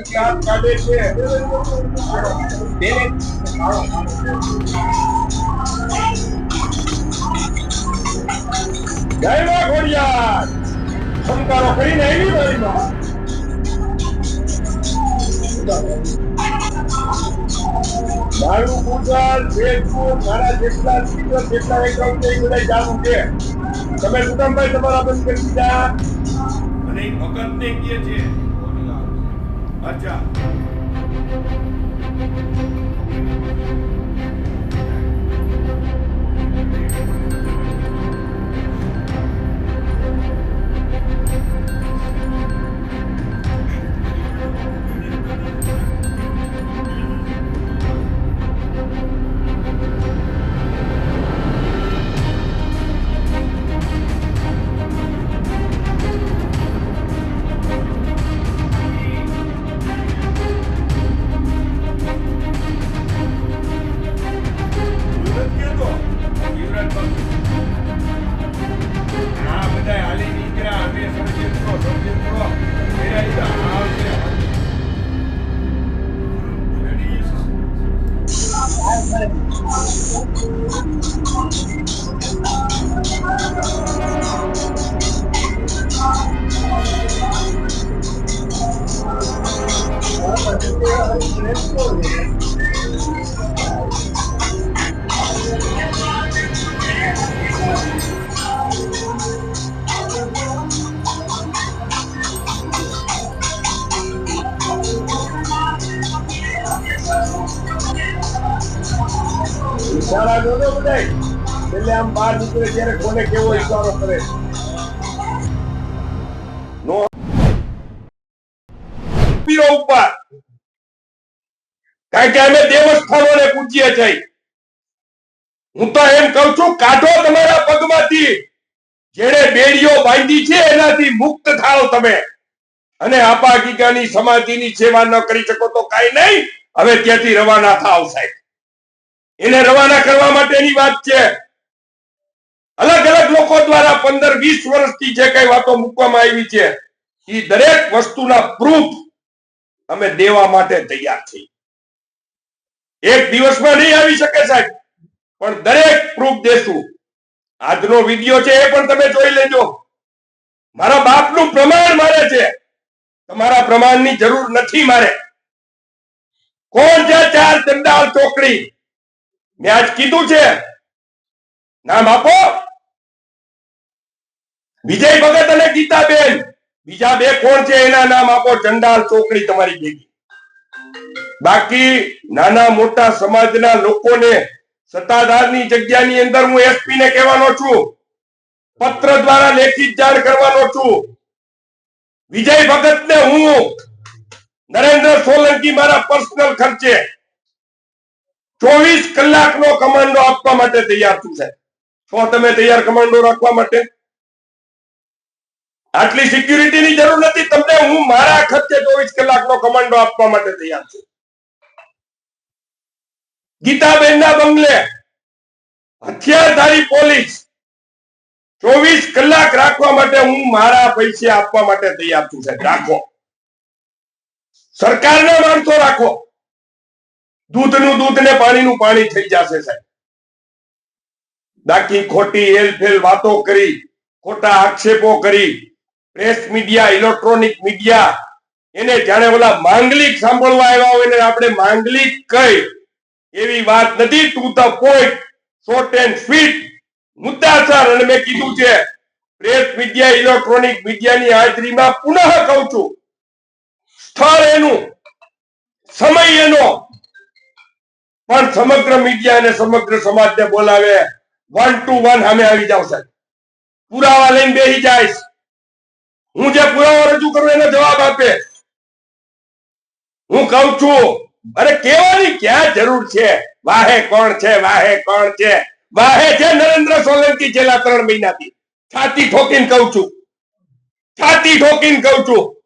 દાંત કાઢે છે મારી જેટલા એકાઉન્ટ છે એ બધા જાણું છે. તમે સુદામભાઈ તમારા બંધ કરી દીધા. અને ભગત ને કહે છે Baca. Thank. છેલ્લે આમ બહાર નીકળે ત્યારે કોને કેવો ઈશારો કરે. નો. પીરો જેણે બેડીઓ બાંધી છે, એનાથી મુક્ત થાઓ તમે. અને આપા ગીગાની સમાધિની સેવા ન કરી શકો તો કઈ નહીં. હવે ત્યાંથી રવાના થાવ સાહેબ. એને રવાના કરવા માટેની વાત છે. અલગ અલગ લોકો દ્વારા પંદર વીસ વર્ષથી જે કઈ વાતો મૂકવામાં આવી છે એ દરેક વસ્તુના પ્રૂફ અમે દેવા માટે તૈયાર છીએ. એક દિવસમાં નહીં આવી શકે સાહેબ, પણ દરેક પ્રૂફ દેશું. આજનો વીડિયો છે એ પણ તમે જોઈ લેજો. મારા બાપનું પ્રમાણ મારે છે. તમારા પ્રમાણની જરૂર નથી મારે. કોણ છે ચાર ચંદાલ ચોકડી? મેં આજ કીધું છે. નામ આપો. વિજય ભગત અને ગીતાબેન. બીજા બે કોણ છે? એના નામ આપો, ચંડાલ ચોકડી તમારી ભેગી. બાકી નાના મોટા સમાજના લોકોને સત્તાધારની જગ્યાની અંદર હું એસપી ને કહેવાનો છું. પત્ર દ્વારા લેખિત જાણ કરવાનો છું. વિજય ભગત ને હું નરેન્દ્ર સોલંકી મારા પર્સનલ ખર્ચે ચોવીસ કલાકનો કમાન્ડો આપવા માટે તૈયાર છું, સાહેબ. છો તમે તૈયાર કમાન્ડો રાખવા માટે? આટલી સિક્યુરિટીની જરૂર નથી. તમને હું મારા ખર્ચે ચોવીસ કલાકનો કમાન્ડો આપવા માટે તૈયાર છું. ગીતાબેનના બંગલે હથિયારધારી પોલીસ ચોવીસ કલાક રાખવા માટે હું મારા પૈસે આપવા માટે તૈયાર છું, સાહેબ. રાખો. સરકારના માણસો રાખો. દૂધનું દૂધ ને પાણીનું પાણી થઈ જશે, સાહેબ. બાકી ખોટી, હેલફેલ વાતો કરી, ખોટા આક્ષેપો કરી પ્રેસ મીડિયા ઇલેક્ટ્રોનિક મીડિયા એને જાણે ઓલા માંગલિક સાંભળવા આવ્યા હોય એને આપણે માંગલિક કઈ? એવી વાત નથી to the point short and sweet મુદ્દાસર અને મેં કીધું છે પ્રેસ મીડિયા ઇલેક્ટ્રોનિક મીડિયાની હાજરીમાં પુનઃ કહું છું. સ્થળ એનું, સમય એનો, પણ સમગ્ર મીડિયા અને સમગ્ર સમાજને બોલાવે. વન ટુ વન સામે આવી જાવ સાહેબ. પુરાવા લઈને બેસી જાય. હું જે પુરાવા રજૂ કરું એનો જવાબ આપે. હું કઉ છું, અરે કેવાની ક્યાં જરૂર છે? વાહે કોણ છે? વાહે કોણ છે? વાહે છે નરેન્દ્ર સોલંકી છેલ્લા ત્રણ મહિનાથી. છાતી ઠોકીને કઉ છું. છાતી ઠોકીને કઉ છું.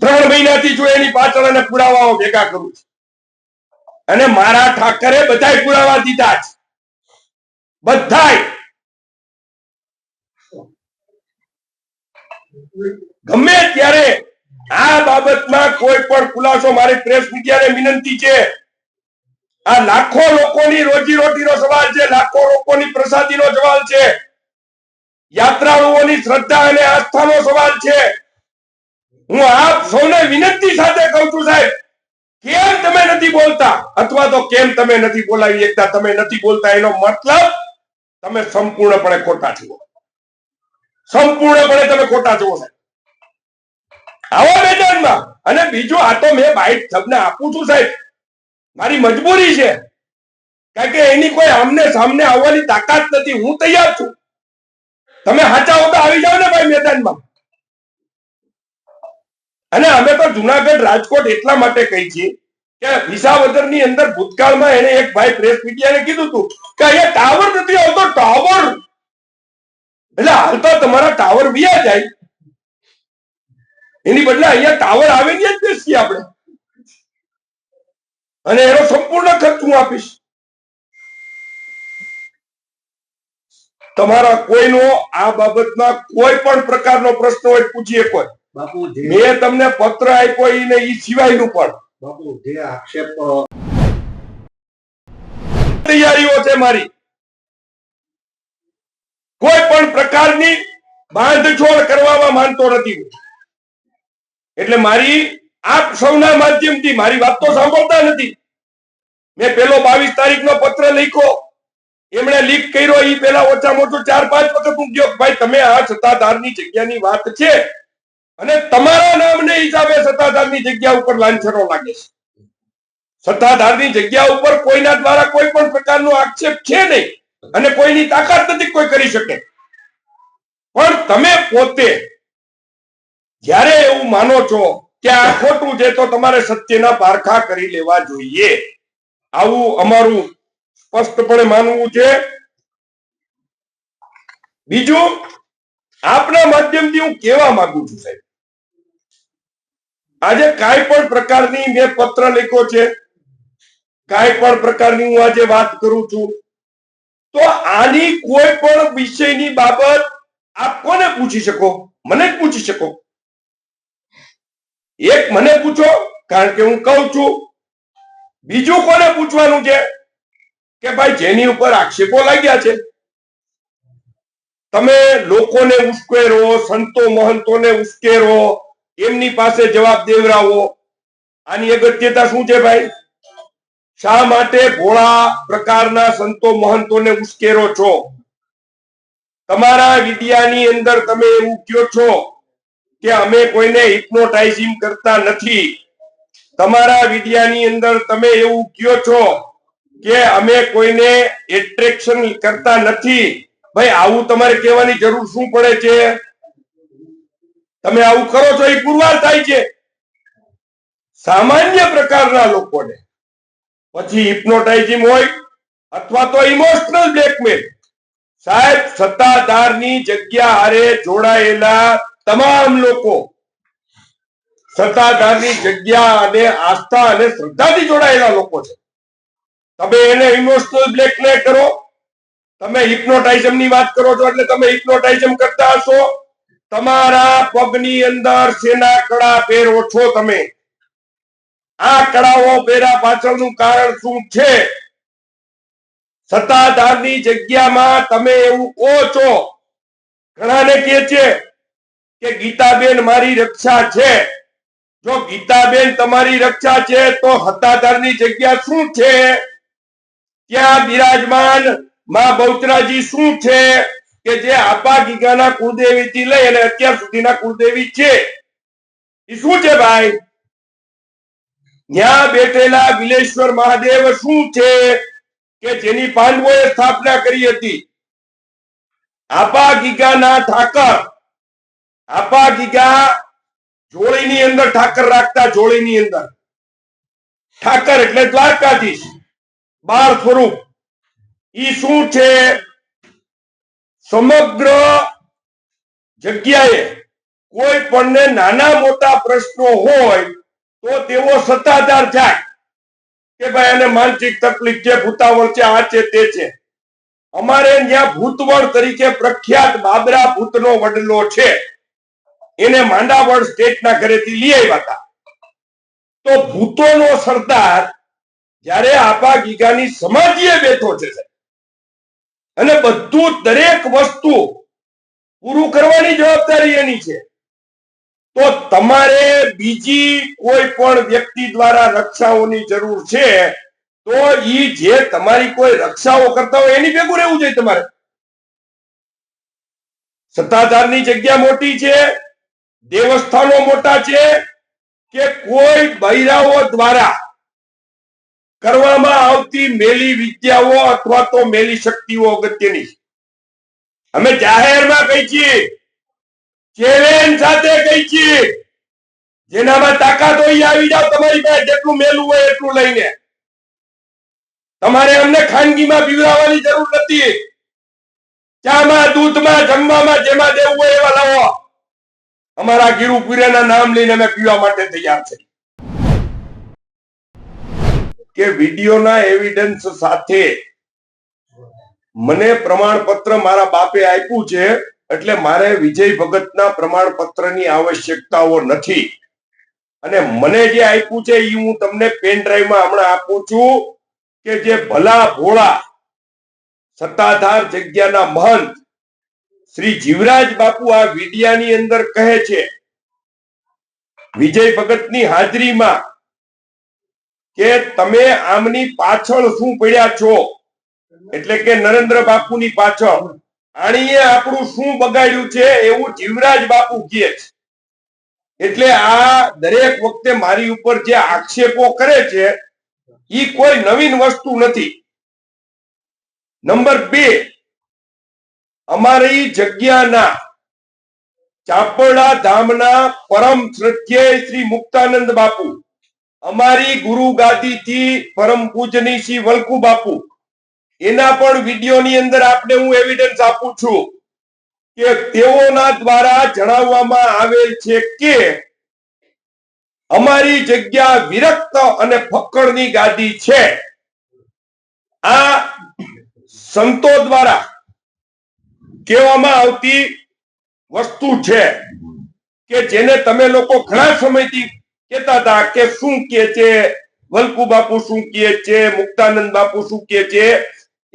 ત્રણ મહિનાથી જો એની પાછળ અને પુરાવાઓ ભેગા કરું છું. અને મારા ઠાકરે બધાય પુરાવા દીધા છે. બધાય. ગમે ત્યારે આ બાબતમાં કોઈ પણ ખુલાસો, મારી પ્રેસ મીડિયાને વિનંતી છે. આ લાખો લોકોની રોજી રોટીનો સવાલ છે, લાખો લોકોની પ્રસાદીનો સવાલ છે. યાત્રાળુઓની શ્રદ્ધા અને આસ્થાનો સવાલ છે. હું આપ સૌને વિનંતી સાથે કહું છું સાહેબ, કેમ તમે નથી બોલતા? અથવા તો કેમ તમે નથી બોલાવી એકતા? તમે નથી બોલતા? એનો મતલબ તમે સંપૂર્ણપણે ખોટા છો. સંપૂર્ણપણે તમે ખોટા છો સાહેબ. આવો મેદાનમાં. અને બીજું આ તો મેં બાઇટ તમને આપું છું સાહેબ. મારી મજબૂરી છે. કારણ કે એની કોઈ આમને સામને આવવાની તાકાત નથી. હું તૈયાર છું. તમે હાચા હોતા આવી જાઓ ને ભાઈ મેદાનમાં. અને અમે તો જુનાગઢ રાજકોટ એટલા માટે કહી છીએ કે વિસાવદરની અંદર ભૂતકાળમાં એને એક ભાઈ પ્રેસ મીડિયાને કીધું હતું કે અહીંયા ટાવર નથી આવતો ટાવર એટલે હાલ તો તમારા ટાવર વિયા જાય. એની બદલે અહીંયા ટાવર આવે ને જ બેસીએ આપણે. અને એનો સંપૂર્ણ ખર્ચ હું આપીશ. તમારા કોઈનો આ બાબતમાં કોઈ પણ પ્રકારનો પ્રશ્ન હોય પૂછીએ કોઈ. બાપુ જે મેં તમને પત્ર આપ્યો ઈ ને ઈ સિવાયનું પણ. બાપુ જે આક્ષેપ તૈયારીઓ છે મારી. કોઈ પણ પ્રકારની બાંધછોડ કરવામાં માનતો નથી. એટલે મારી, આપ સૌના માધ્યમથી મારી વાત તો સાંભળતા નથી. મેં પેલો બાવીસ તારીખનો પત્ર લખ્યો. એમણે લીક કર્યો એ પેલા ઓછામાં ઓછું ચાર, પાંચ વખત હું ગયો ભાઈ તમે આ સત્તાધારની જગ્યાની વાત છે. અને તમારા નામને હિસાબે સત્તાધારની જગ્યા ઉપર લાંછનો લાગે છે. સત્તાધારની જગ્યા ઉપર કોઈના દ્વારા કોઈ પણ પ્રકારનો આક્ષેપ છે નહીં. અને કોઈની તાકાત નથી કોઈ કરી શકે. પણ તમે પોતે જ્યારે એવું માનો છો કે આ ખોટું છે, તો તમારે સત્યના પારખા કરી લેવા જોઈએ. આવું અમારું સ્પષ્ટપણે માનવું છે. બીજું, આપના માધ્યમથી હું કહેવા માંગુ છું સાહેબ. આજે કાંઈ પણ પ્રકારની મેં પત્ર લખ્યો છે. કાંઈ પણ પ્રકારની હું આજે વાત કરું છું. તો આની કોઈ પણ વિષયની બાબત આપ કોને પૂછી શકો? મને પૂછી શકો. એક મને પૂછો, કારણ કે હું કહું છું. બીજું કોને પૂછવાનું છે? કે ભાઈ, જેની ઉપર આક્ષેપો લાગ્યા છે. તમે લોકોને ઉશ્કેરો, સંતો મહંતોને ઉશ્કેરો, એમની પાસે જવાબ દેવરાવો. આની અગત્યતા શું છે ભાઈ? શા માટે ભોળા પ્રકારના સંતો મહંતોને ઉશ્કેરો છો? તમારા વિદ્યાની અંદર તમે એવું કયો છો કે અમે કોઈને હિપ્નોટાઇઝિંગ કરતા નથી? તમારા વિદ્યાની અંદર તમે એવું કહો છો કે અમે કોઈને એટ્રેક્શન કરતા નથી? ભાઈ, આવું તમારે કહેવાની જરૂર શું પડે છે? તમે આવું કરો છો, એ પુરવાર થાય છે. સામાન્ય પ્રકારના લોકોને પછી હિપ્નોટાઇઝિંગ હોય અથવા તો ઇમોશનલ બ્લેકમેલ સાહેબ, સત્તાધારની જગ્યા હારે જોડાયેલા તમામ લોકો સત્તાધારની જગ્યા અને આસ્થા અને શ્રદ્ધાથી જોડાયેલા લોકો છે. તમે એને ઇમોશનલ બ્લેકમેલ કરો. તમે હિપ્નોટાઇઝમની વાત કરો છો એટલે તમે હિપ્નોટાઇઝમ કરતા હશો. તમારા પગની અંદર શેના કડા પહેરો છો તમે? આ કળાઓ પહેર્યા પાછળનું કારણ શું છે? સત્તાધારની જગ્યામાં તમે એવું કહો છો. ઘણાને કહે છે કે ગીતાબેન મારી રક્ષા છે. જો ગીતાબેન તમારી રક્ષા છે તો સત્તાધારની જગ્યા શું છે? ત્યાં બિરાજમાનમાં બહુચરાજી શું છે કે જે આપા ગીગાના કુળદેવી થી લઈ અને અત્યાર સુધીના કુળદેવી છે? એ શું છે ભાઈ? ત્યાં બેઠેલા વિલેશ્વર મહાદેવ શું છે કે જેની પાંડવોએ સ્થાપના કરી હતી? આપા ગીગાના ઠાકર. આપા ગીગા જોડીની અંદર ઠાકર રાખતા જોડીની અંદર. ઠાકર એટલે દ્વારકાધીશ. બાર સ્વરૂપ. ઈ શું છે? સમગ્ર જગ્યાએ કોઈ પણ નાના મોટા પ્રશ્નો હોય તો તેઓ સત્તાધાર જાય કે ભાઈ એને માનસિક તકલીફ છે, ભૂતાવળ છે, આ છે, તે છે. અમારે ત્યાં ભૂતવળ તરીકે પ્રખ્યાત બાબરા ભૂતનો વડલો છે. એને માંડાવળ સ્ટેટના ઘરેથી લઈ આવ્યા હતા. તો ભૂતોનો સરદાર જ્યારે આપા ગીગાની સમાધિએ બેઠો છે અને બધું દરેક વસ્તુ પૂરું કરવાની જવાબદારી એની છે. તો તમારે બીજી કોઈ પણ વ્યક્તિ દ્વારા રક્ષાઓની જરૂર છે, તો ઈ જે તમારી કોઈ રક્ષાઓ કરતા હોય એની ભેગું રહેવું જોઈએ તમારે સત્તાધારની જગ્યા મોટી છે, દેવસ્થાનો મોટા છે, કે કોઈ બૈરાઓ દ્વારા કરવામાં આવતી મેલી વિદ્યાઓ અથવા તો મેલી શક્તિઓ અગત્યની. અમે જાહેરમાં કહી છીએ ચેલેન્જ સાથે કહી છીએ. જેનામાં તાકાત હોય આવી જાવ તમારી પાસે જેટલું મેલું હોય એટલું લઈને. તમારે અમને ખાનગીમાં પીવડાવવાની જરૂર નથી. ચામાં, દૂધમાં, જમવામાં જેમાં દેવું હોય એવા લાવો. અમારા ગીરુ પીરેના નામ લઈને અમે પીવા માટે તૈયાર છે. કે વિડીયોના એવિડન્સ સાથે મને પ્રમાણપત્ર મારા બાપે આપ્યું છે. એટલે મારે વિજય ભગતના પ્રમાણપત્રની આવશ્યકતાઓ નથી. અને મને જે આપ્યું છે એ હું તમને પેન ડ્રાઈવમાં હમણાં આપું છું કે જે ભલા ભોળા સત્તાધાર જગ્યાના મહંત શ્રી જીવરાજ બાપુ આ વિડિયાની અંદર કહે છે, વિજય ભગતની હાજરીમાં કે તમે આમની પાછળ શું પડ્યા છો? એટલે કે નરેન્દ્ર બાપુની પાછળ. આણીએ આપણું શું બગાડ્યું છે એવું જીવરાજ બાપુ કહે છે. એટલે આ દરેક વખતે મારી ઉપર જે આક્ષેપો કરે છે એ કોઈ નવીન વસ્તુ નથી. નંબર બે, અમારી જગ્યાના ચાપડા ધામના પરમ શ્રદ્ધેય શ્રી મુક્તાનંદ બાપુ, અમારી ગુરુ ગાદીથી પરમ પૂજની શ્રી વલ્કુ બાપુ એના પણ વિડીયોની અંદર આપને હું એવિડન્સ આપું છું કે તેઓના દ્વારા જણાવવામાં આવેલ છે કે અમારી જગ્યા વિરક્ત અને ફક્કડની ગાદી છે. આ સંતો દ્વારા કહેવામાં આવતી વસ્તુ છે કે જેને તમે લોકો ઘણા સમયથી કહેતા હતા કે શું કે છે વલ્કુ બાપુ શું કહે છે, મુક્તાનંદ બાપુ શું કહે છે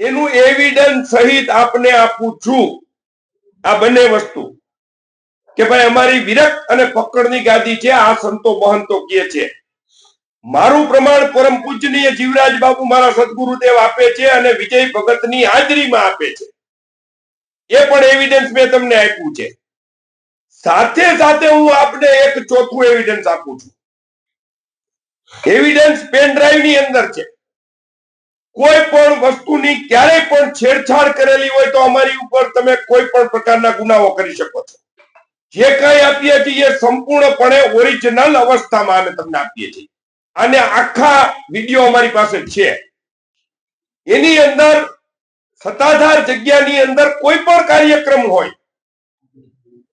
એનું એવિડન્સ સહિત આપને આપું છું. આ બંને વસ્તુ. કે ભાઈ અમારી વિરક્ત અને પકડની ગાદી છે, આ સંતો મહંતો કહે છે. મારું પ્રમાણ પરમ પૂજનીય જીવરાજ બાપુ મારા સદગુરુદેવ આપે છે અને વિજય ભગતની હાજરીમાં આપે છે. એ પણ એવિડન્સ મેં તમને આપ્યું છે. સાથે સાથે હું આપને એક ચોથું એવિડન્સ આપું છું. એવિડન્સ પેન ડ્રાઈવની અંદર છે. કોઈ પણ વસ્તુની ક્યારેય પણ છેડછાડ કરેલી હોય તો અમારી ઉપર તમે કોઈ પણ પ્રકારના ગુનાઓ કરી શકો છો. જે કઈ આપીએ છીએ સંપૂર્ણપણે ઓરિજિનલ અવસ્થામાં અમે તમને આપીએ છીએ. અને આખા વીડિયો અમારી પાસે છે. એની અંદર સત્તાધાર જગ્યાની અંદર કોઈ પણ કાર્યક્રમ હોય,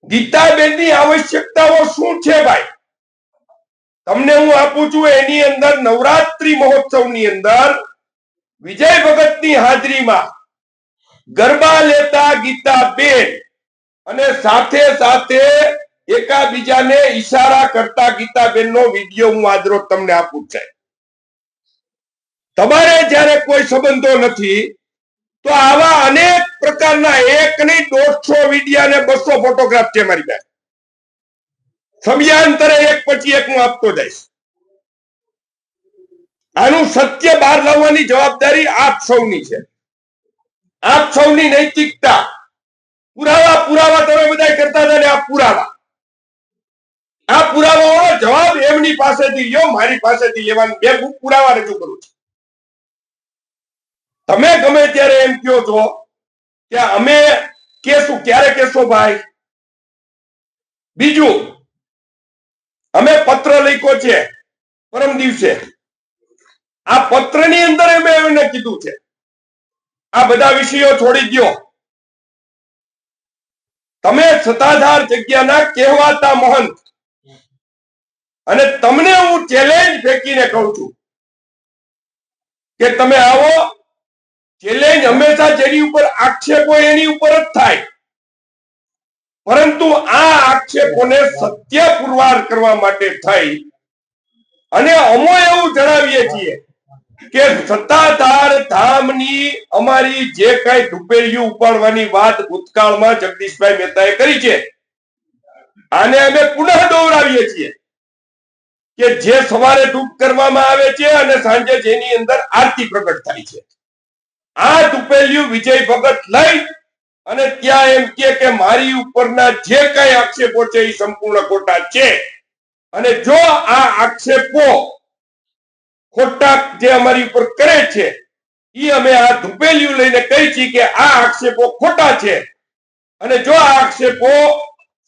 ગીતાબેનની આવશ્યકતાઓ શું છે ભાઈ? તમને હું આપું છું એની અંદર નવરાત્રી મહોત્સવની અંદર વિજય ભગતની હાજરીમાં ગરબા લેતા ગીતાબેન અને સાથે સાથે એકાબીજાને ઈશારા કરતા ગીતાબેનનો વીડિયો હું આદરો તમને આપું છે. તમારે જ્યારે કોઈ સંબંધો નથી, તો આવા અનેક પ્રકારના એક નહીં, દોઢસો વિડિયા ને બસો ફોટોગ્રાફ છે મારી પાસે. સમયાંતરે એક પછી એક હું આપતો જઈશ. આનું સત્ય બહાર લાવવાની જવાબદારી આપ સૌની છે. આપ સૌની નૈતિકતા. પુરાવા પુરાવા તમે બધા કરતા હતા આ પુરાવા. આ પુરાવાઓનો જવાબ એમની પાસેથી લ્યો, મારી પાસેથી લેવાનું બે પુરાવા રજૂ કરું છું. તમે ગમે ત્યારે એમ કહો છો કે અમે કેશું, ક્યારે કેશો ભાઈ? બીજું, અમે પત્ર લખ્યો છે પરમ દિવસે. આ પત્રની અંદર અમે એમને કીધું છે. આ બધા વિષયો છોડી દો તમે સત્તાધાર જગ્યાના કહેવાતા મહંત. અને તમને હું ચેલેન્જ ફેંકીને કહું છું કે તમે આવો ચેલેન્જ હંમેશા જેની ઉપર આક્ષેપો એની ઉપર જ થાય. પરંતુ આ આક્ષેપોને સત્ય પુરવાર કરવા માટે થઈ અને અમો એવું જણાવીએ છીએ કે સત્તાધાર ધામની અમારી જે કઈ ઢુપેલિયું ઉપાડવાની વાત ભૂતકાળમાં જગદીશભાઈ મહેતાએ કરી છે, આને અમે પુનઃ દોહરાવીએ છીએ કે જે સવારે ધૂપ કરવામાં આવે છે અને સાંજે જેની અંદર આરતી પ્રગટ થાય છે. આ ઢુપેલિયું વિજય ભગત લઈ અને ત્યાં એમ કે કે મારી ઉપરના જે કઈ આક્ષેપો છે એ સંપૂર્ણ ખોટા છે. અને જો આ આક્ષેપો ખોટા જે અમારી ઉપર કરે છે એ અમે આ ધુપેલિયું લઈને કહી છીએ કે આ આક્ષેપો ખોટા છે. અને જો આ આક્ષેપો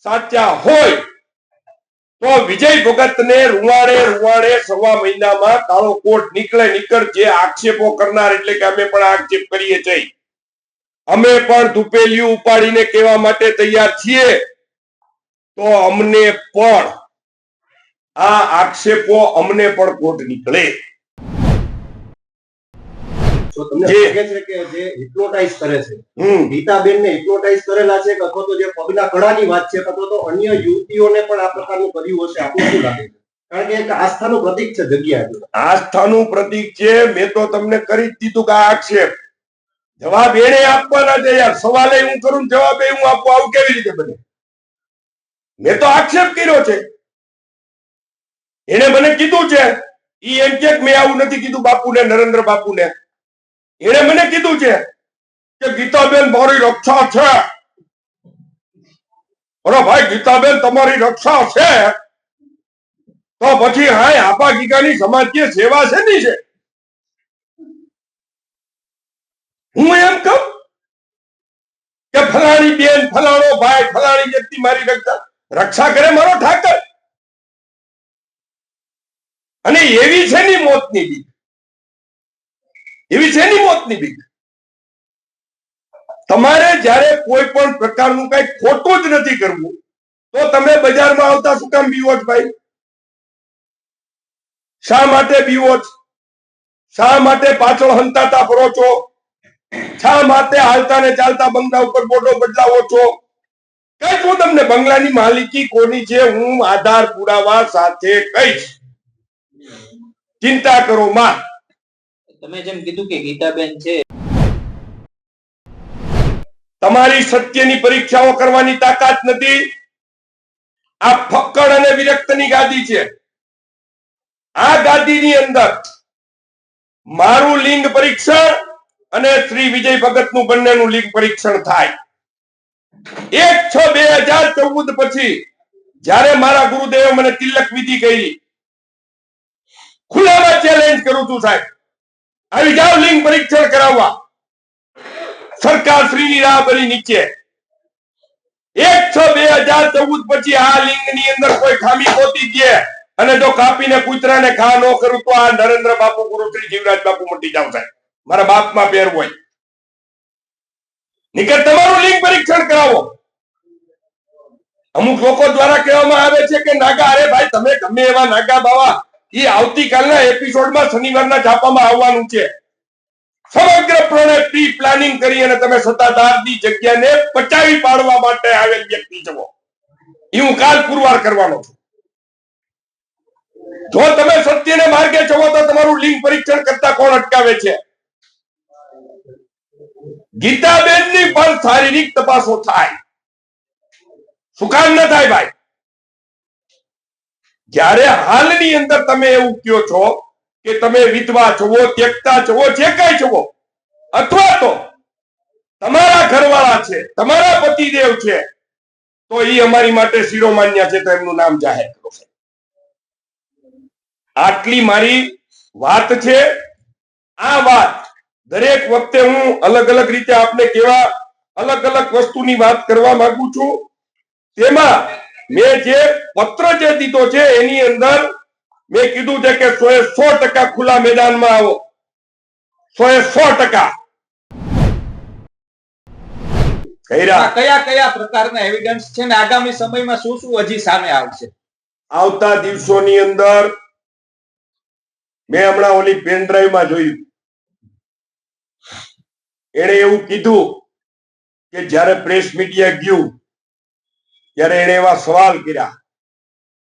સાચા હોય, તો વિજય ભગતને રૂવાડે રૂવાડે સવા મહિનામાં કાળો કોટ નીકળે નીકળ જે આક્ષેપો કરનાર એટલે કે અમે પણ આક્ષેપ કરીએ છીએ. અમે પણ ધુપેલિયું ઉપાડીને કહેવા માટે તૈયાર છીએ. તો અમને પણ આ આક્ષેપો અમને પણ કોટ નીકળે. તો તમને લાગે છે કે જે હિપ્નોટાઇઝ કરે છે? ગીતાબેન ને હિપ્નોટાઇઝ કરેલા છે અથવા તો જે પગના વાત છે અથવા તો અન્ય યુવતીઓને પણ આ પ્રકારનું કર્યું હશે? આપણું શું લાગે છે? કારણ કે એક આસ્થાનું પ્રતીક છે જગ્યા એ. આસ્થાનું પ્રતીક છે. મેં તો તમને કરી જ દીધું કે આક્ષેપ. જવાબ એને આપવાના છે યાર. સવાલે હું કરું ને જવાબ એ હું આપવા આવું કેવી રીતે બને? મેં તો આક્ષેપ કર્યો છે. એને મને કીધું છે. ઈ એમ કે મેં આવું નથી કીધું બાપુને નરેન્દ્ર બાપુને. એને મને કીધું છે કે ગીતાબેન મારી રક્ષા છે. અરે ભાઈ, ગીતાબેન તમારી રક્ષા છે. તો પછી હાય, આપા ગીગાની સમાજકીય સેવા શેની છે? હું એમ કહું કે ફલાણી બેન, ફલાણો ભાઈ, ફલાણી વ્યક્તિ મારી રક્ષા રક્ષા કરે મારો ઠાકર. અને એવી છે ની મોતની બીક? એવી છે ની મોતની બીક. તમારે જ્યારે કોઈ પણ પ્રકારનું કઈ ખોટું જ નથી કરવું, તો તમે બજારમાં આવતા શું કામ બીવો છો ભાઈ? શા માટે બીવો છો શા માટે પાછળ હંતાતા ફરો છો? શા માટે હાલતા ને ચાલતા બંગલા ઉપર બોટો બદલાવો છો? કઈ હું તમને બંગલાની માલિકી કોની છે હું આધાર પુરાવા સાથે કહીશ. ચિંતા કરો, માં. તમે જેમ કીધું કે ગીતાબેન છે. તમારી સત્યની પરીક્ષાઓ કરવાની તાકાત નથી. આ ફક્કડ અને વિરક્તની ગાદી છે. આ ગાદીની અંદર મારું લિંગ પરીક્ષણ અને શ્રી વિજય ભગતનું બંનેનું લિંગ પરીક્ષણ થાય. એક છ બે હજાર ચૌદ પછી જ્યારે મારા ગુરુદેવે મને તિલક વિધિ કરી ખુલ્લામાં ચેલેન્જ કરું છું સાહેબ. આવી જાઓ લિંગ પરીક્ષણ કરાવવા. સરકાર શ્રીની રાહબરી નીચે. એક છ બે હજાર ચૌદ પછી આ લિંગની અંદર કોઈ ખામી ખોટી દે અને જો કાપીને કૂતરાને ખા ન કરું તો આ નરેન્દ્ર બાપુ ગુરુ શ્રી જીવરાજ બાપુ મટી જાવ સાહેબ. મારા બાપમાં પેર હોય. નિકટ તમારું લિંગ પરીક્ષણ કરાવો. અમુક લોકો દ્વારા કહેવામાં આવે છે કે, નાગા, અરે ભાઈ, તમે ગમે એવા નાગા બાવા એ આવતીકાલના એપિસોડમાં શનિવારના છાપામાં આવવાનું છે. સમગ્રપણે પ્રી પ્લાનિંગ કરી અને તમે સત્તાધારની જગ્યાને પચાવી પાડવા માટે આવેલ વ્યક્તિ છો એ હું કાલ પુરવાર કરવાનો છું. જો તમે સત્યને માર્ગે છો તો તમારું લિંગ પરીક્ષણ કરતા કોણ અટકાવે છે? ગીતાબેનની પણ શારીરિક તપાસો થાય. સુકામ ન થાય ભાઈ? જ્યારે હાલની અંદર તમે એવું કયો છો કે તમે વિધવા છો ત્યક્તા છો જે કઈ છો અથવા તો તમારા ઘરવાળા છે, તમારા પતિદેવ છે, તો એ અમારી માટે શિરોમાન્ય છે, તો એમનું નામ જાહેર કરો આટલી મારી વાત છે. આ વાત દરેક વખતે હું અલગ અલગ રીતે આપને કેવા અલગ અલગ વસ્તુની વાત કરવા માંગુ છું. તેમાં મેં જે પત્ર જે દીધો છે એની અંદર મેં કીધું છે કે સો એ સો ટકા ખુલ્લા મેદાનમાં આવો. સો એ સો ટકા કયા કયા પ્રકારના એવિડન્સ છે ને આગામી સમયમાં શું શું હજી સામે આવશે? આવતા દિવસોની અંદર મેં હમણાં ઓલી પેન ડ્રાઈવમાં જોયું. એણે એવું કીધું કે જ્યારે પ્રેસ મીડિયા ગયું ત્યારે એને એવા સવાલ કર્યા,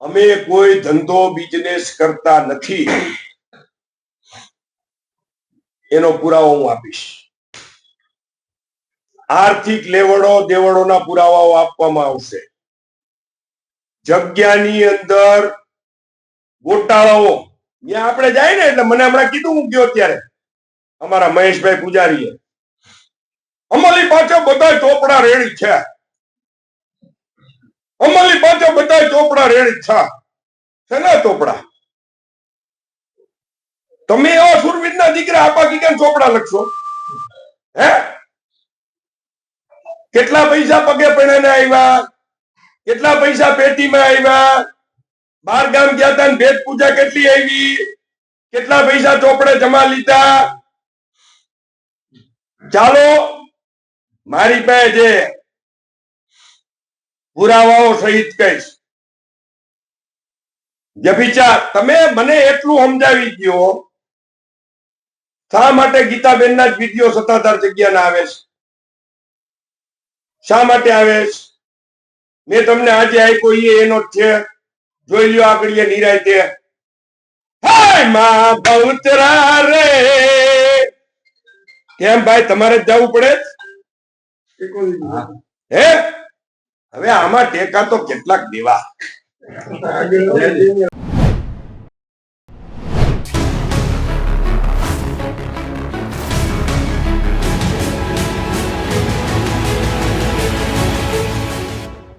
અમે કોઈ ધંધો બિઝનેસ કરતા નથી. એનો પુરાવો હું આપીશ. આર્થિક લેવડો દેવડોના પુરાવાઓ આપવામાં આવશે. જગ્યાની અંદર ગોટાળાઓ. ત્યાં આપણે જાય ને એટલે મને હમણાં કીધું હું ગયો ત્યારે. અમારા મહેશભાઈ પૂજારીએ. અમારી પાછળ બધા ચોપડા રેડી છે અમારી પાછા બધા ચોપડા રેડી છે શેના ચોપડા? તમે એવા સુરવીરના દીકરા આપા કી કેમ ચોપડા લખશો? હે? કેટલા પૈસા પગે પૈણાને આવ્યા કેટલા પૈસા પેટીમાં આવ્યા બાર ગામ ગયા હતા ને ભેટ પૂજા કેટલી આવી કેટલા પૈસા ચોપડે જમા લીધા? ચાલો, મારી પાસે જે પુરાવાઓ સહિત કહીશ વ્યભિચાર તમે મને એટલું સમજાવી દો શા માટે ગીતાબેનના જ વીડિયો સત્તાધાર જગ્યાના આવે છે? શા માટે આવે છે? મેં તમને આજે આપ્યો એ એનો જ છે. જોઈ લ્યો આગળ એ નિરાય તે હાય મા બહુતરા રે! કેમ ભાઈ તમારે જ જવું પડે હે? હવે આમાં ટેકા તો કેટલાક દેવા.